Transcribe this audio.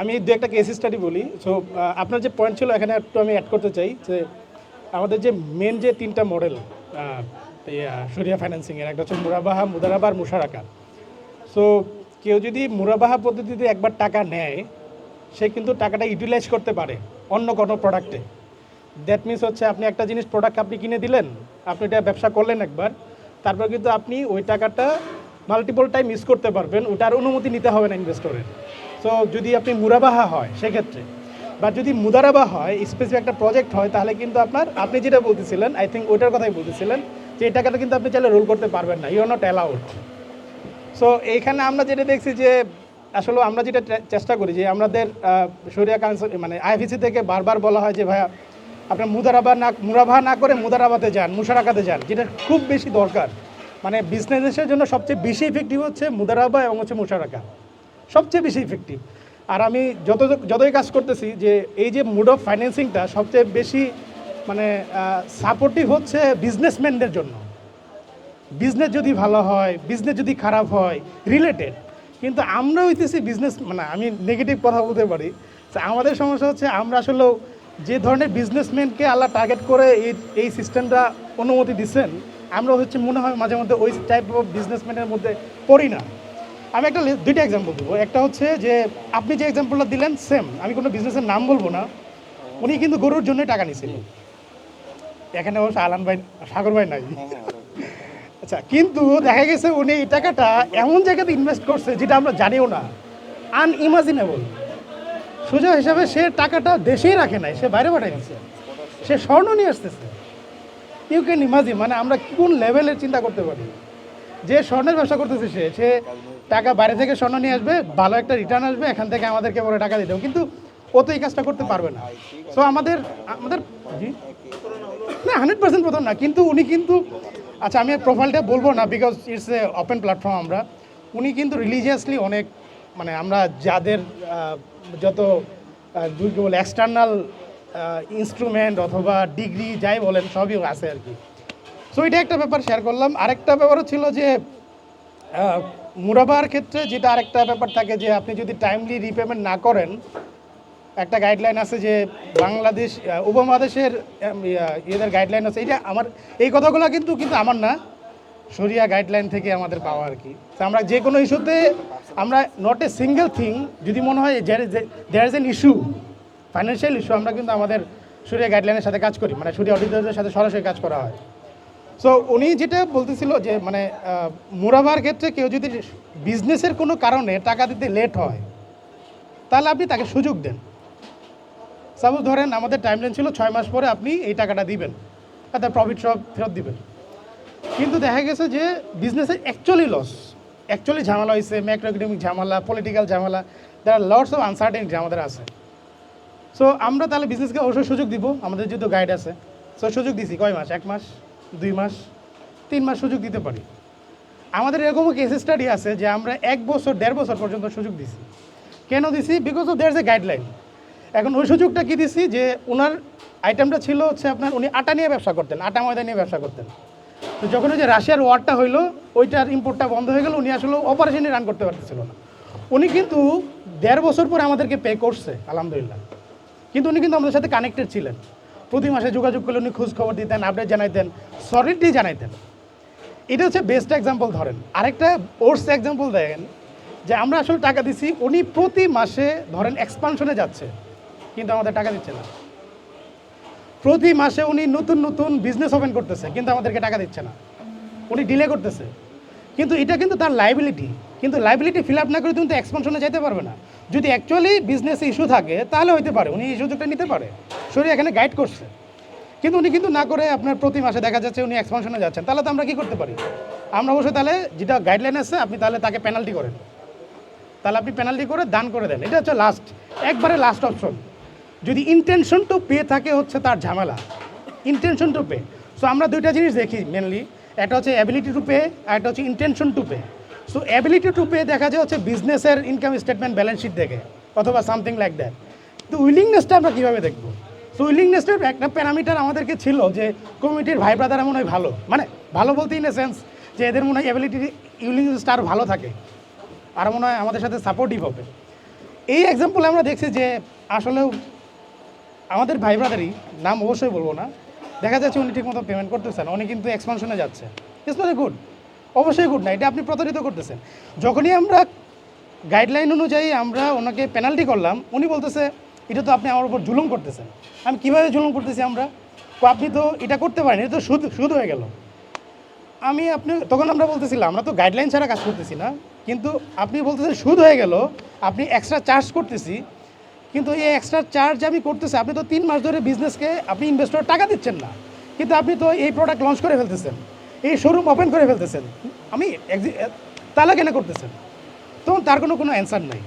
আমি দু একটা কেস স্টাডি বলি। সো আপনার যে পয়েন্ট ছিল, এখানে একটু আমি অ্যাড করতে চাই যে, আমাদের যে মেন যে তিনটা মডেল সরিয়া ফাইন্যান্সিংয়ের একটা হচ্ছে মুরাবাহা, মুদারাবা আর মুশারাকা। সো কেউ যদি মুরাবাহা পদ্ধতিতে একবার টাকা নেয়, সে কিন্তু টাকাটা ইউটিলাইজ করতে পারে অন্য কোনো প্রোডাক্টে দ্যাট মিনস হচ্ছে আপনি একটা জিনিস প্রোডাক্ট আপনি কিনে দিলেন, আপনি এটা ব্যবসা করলেন একবার, তারপর কিন্তু আপনি ওই টাকাটা মাল্টিপল টাইম ইউজ করতে পারবেন, ওটার অনুমতি নিতে হবে না ইনভেস্টরের সো যদি আপনি মুরাবাহা হয়, সেক্ষেত্রে। বা যদি মুদারাবা হয় স্পেসিফিক একটা প্রজেক্ট হয়, তাহলে কিন্তু আপনার, আপনি যেটা বলতেছিলেন আই থিঙ্ক ওইটার কথাই বলতেছিলেন, যে এই টাকাটা কিন্তু আপনি চাইলে রোল করতে পারবেন না you are not allowed so এইখানে আমরা যেটা দেখছি যে, আসলে আমরা যেটা চেষ্টা করি যে, আমাদের সরিয়া কাউন্সিল মানে আইএফিসি থেকে বারবার বলা হয় যে, ভাইয়া, আপনার মুদারাবা না মুরাভা না করে মুদারাবাতে যান, মুশারাকাতে যান, যেটা খুব বেশি দরকার। মানে বিজনেসের জন্য সবচেয়ে বেশি ইফেক্টিভ হচ্ছে মুদারাবা এবং হচ্ছে মুশারাকা। সবচেয়ে বেশি ইফেক্টিভ আর আমি যত যতই কাজ করতেছি যে এই যে মুড অফ ফাইন্যান্সিংটা সবচেয়ে বেশি মানে সাপোর্টিভ হচ্ছে বিজনেসম্যানদের জন্য। বিজনেস যদি ভালো হয় বিজনেস যদি খারাপ হয় রিলেটেড কিন্তু আমরা হইতেছি বিজনেস মানে আমি নেগেটিভ কথা বলতে পারি। আমাদের সমস্যা হচ্ছে আমরা আসলে যে ধরনের বিজনেসম্যানকে আল্লাহ টার্গেট করে এই এই সিস্টেমটা অনুমতি দিচ্ছেন, আমরা হচ্ছে মনে হয় মাঝে মধ্যে ওই টাইপ অফ বিজনেসম্যানের মধ্যে পড়ি না। আমি একটা দুইটা এক্সাম্পল দেবো। একটা হচ্ছে যে, আপনি যে এক্সাম্পলটা দিলেন সেম আমি কোনো বিজনেসের নাম বলব না। উনি কিন্তু গরুর জন্যই টাকা নিয়েছিলেন এখানে অবশ্য আলান ভাই, সাগর ভাই নাই। আচ্ছা কিন্তু দেখা গেছে উনি এই টাকাটা এমন জায়গাতে ইনভেস্ট করছে যেটা আমরা জানিও না। আনইমাজিনেবল সোজা হিসাবে সে টাকাটা দেশেই রাখে নাই, সে বাইরে পাঠাই দিচ্ছে সে স্বর্ণ নিয়ে আসতেছে। ইউ ক্যান ইমাজিন মানে আমরা কোন লেভেলের চিন্তা করতে পারি? যে স্বর্ণের ব্যবসা করতেছে সে সে টাকা বাইরে থেকে স্বর্ণ নিয়ে আসবে, ভালো একটা রিটার্ন আসবে, এখান থেকে আমাদেরকে পরে টাকা দিতে কিন্তু ও তো এই কাজটা করতে পারবে না। সো আমাদের আমাদের না হান্ড্রেড পার্সেন্ট প্রথম না, কিন্তু উনি কিন্তু আচ্ছা আমি প্রোফাইলটা বলব না because it's a open platform আমরা। উনি কিন্তু রিলিজিয়াসলি অনেক মানে আমরা যাদের যত বলে এক্সটার্নাল ইনস্ট্রুমেন্ট অথবা ডিগ্রি যাই বলেন, সবই আছে আর কি। সো এটা একটা ব্যাপার শেয়ার করলাম। আরেকটা ব্যাপারও ছিল যে মুরাবার ক্ষেত্রে যেটা আরেকটা ব্যাপার থাকে যে, আপনি যদি টাইমলি রিপেমেন্ট না করেন, একটা গাইডলাইন আছে যে, বাংলাদেশ উপমহাদেশের ইয়েদের গাইডলাইন আছে। এটা আমার, এই কথাগুলো কিন্তু কিন্তু আমার না। সরিয়া গাইডলাইন থেকে আমাদের পাওয়া আর কি। তো আমরা যে কোনো ইস্যুতে, আমরা নট এ সিঙ্গেল থিং যদি মনে হয় there is an issue financial issue আমরা কিন্তু আমাদের সরিয়া গাইডলাইনের সাথে কাজ করি। মানে সরিয়া অডিটরদের সাথে সরাসরি কাজ করা হয়। সো উনি যেটা বলতেছিল যে মানে মুরাবার ক্ষেত্রে কেউ যদি বিজনেসের কোনো কারণে টাকা দিতে লেট হয়, তাহলে আপনি তাকে সুযোগ দেন। সাপোজ ধরেন আমাদের টাইমলাইন ছিল ছয় মাস পরে আপনি এই টাকাটা দিবেন, আর তার প্রফিট সব ফেরত দিবেন। কিন্তু দেখা গেছে যে বিজনেসের অ্যাকচুয়ালি লস অ্যাকচুয়ালি ঝামেলা হয়েছে ম্যাক্রো ইকোনমিক ঝামেলা পলিটিক্যাল ঝামেলা দ্যার লটস অফ আনসার্টেনিটি আমাদের আছে। সো আমরা তাহলে বিজনেসকে অবশ্যই সুযোগ দিব, আমাদের যেহেতু গাইড আছে। সো সুযোগ দিছি, কয় মাস? এক মাস? দুই মাস, তিন মাস সুযোগ দিতে পারি। আমাদের এরকমও কেস স্টাডি আছে যে আমরা এক বছর, দেড় বছর পর্যন্ত সুযোগ দিছি। কেন দিছি? Because of their a guideline এখন ওই সুযোগটা কী দিছি? যে ওনার আইটেমটা ছিল হচ্ছে আপনার উনি আটা নিয়ে ব্যবসা করতেন, আটা ময়দা নিয়ে ব্যবসা করতেন। তো যখন ওই যে রাশিয়ার ওয়ারটা হইল, ওইটার ইম্পোর্টটা বন্ধ হয়ে গেল, উনি আসলে অপারেশনই রান করতে পারতেছিল না। উনি কিন্তু দেড় বছর পর আমাদেরকে পে করছে, আলহামদুলিল্লাহ। কিন্তু উনি কিন্তু আমাদের সাথে কানেক্টেড ছিলেন। প্রতি মাসে যোগাযোগ করলে উনি খোঁজ খবর দিতেন আপডেট জানাইতেন সলিডলি জানাইতেন। এটা হচ্ছে বেস্ট এক্সাম্পল ধরেন। আরেকটা ওর্স এক্সাম্পল দেখেন, যে আমরা আসলে টাকা দিছি, উনি প্রতি মাসে ধরেন এক্সপানশনে যাচ্ছে, কিন্তু আমাদের টাকা দিচ্ছে না। প্রতি মাসে উনি নতুন নতুন বিজনেস ওপেন করতেছে, কিন্তু আমাদেরকে টাকা দিচ্ছে না। উনি ডিলে করতেছে। কিন্তু এটা কিন্তু তার লাইবিলিটি কিন্তু লাইবিলিটি ফিল আপ না করে তুমি তো এক্সপানশনে যেতে পারবে না। যদি অ্যাকচুয়ালি বিজনেসে ইস্যু থাকে, তাহলে হইতে পারে। উনি এই সুযোগটা নিতে পারে। শরীর এখানে গাইড করছে। কিন্তু উনি কিন্তু না করে আপনার প্রতি মাসে দেখা যাচ্ছে উনি এক্সপানশনে যাচ্ছেন। তাহলে তো আমরা কী করতে পারি? আমরা অবশ্যই তাহলে যেটা গাইডলাইন আছে, আপনি তাহলে তাকে পেনাল্টি করেন। তাহলে আপনি পেনাল্টি করে দান করে দেন। এটা হচ্ছে লাস্ট একবারে লাস্ট অপশন যদি ইন্টেনশন টু পে থাকে হচ্ছে তার ঝামেলা। ইন্টেনশন টু পে সো আমরা দুইটা জিনিস দেখি মেনলি একটা হচ্ছে অ্যাবিলিটি টু পে আর একটা হচ্ছে intention to pay so ability to pay দেখা যায় হচ্ছে বিজনেসের ইনকাম স্টেটমেন্ট ব্যালেন্স শিট দেখে, অথবা সামথিং লাইক দ্যাট তো উইলিংনেসটা আমরা কীভাবে দেখব? সো উইলিংনেসটার একটা প্যারামিটার আমাদেরকে ছিল যে কমিটির ভাই ব্রাদার মনে হয় ভালো। মানে ভালো বলতে ইন এ সেন্স যে এদের মনে হয় অ্যাবিলিটি উইলিংনেসটা আরও ভালো থাকে। আর মনে হয় আমাদের সাথে সাপোর্টিভ হবে। এই এক্সাম্পলে আমরা দেখছি যে আসলেও আমাদের ভাই ব্রাদারই, নাম অবশ্যই বলব না, দেখা যাচ্ছে উনি ঠিকমতো পেমেন্ট করতেছেন, উনি কিন্তু এক্সপানশনে যাচ্ছে। ইটস নট এ গুড অবশ্যই গুড না, এটা আপনি প্রতারিত করতেছেন। যখনই আমরা গাইডলাইন অনুযায়ী আমরা ওনাকে পেনাল্টি করলাম, উনি বলতেছে এটা তো আপনি আমার উপর জুলুম করতেছেন। আমি কীভাবে জুলুম করতেছি আমরা? আপনি তো এটা করতে পারেন এটা তো সুদ সুদ হয়ে গেল। আমি আপনি, তখন আমরা বলতেছিলাম, আমরা তো গাইডলাইন ছাড়া কাজ করতেছি না, কিন্তু আপনি বলতেছেন সুদ হয়ে গেল, আপনি এক্সট্রা চার্জ করতেছি, কিন্তু এই এক্সট্রা চার্জ আমি করতেছি, আপনি তো তিন মাস ধরে বিজনেসকে আপনি ইনভেস্টর টাকা দিচ্ছেন না, কিন্তু আপনি তো এই প্রোডাক্ট লঞ্চ করে ফেলতেছেন, এই শোরুম ওপেন করে ফেলতেছেন। আমি তাহলে কেন করতেছেন। তখন তার কোনো কোনো অ্যান্সার নাই।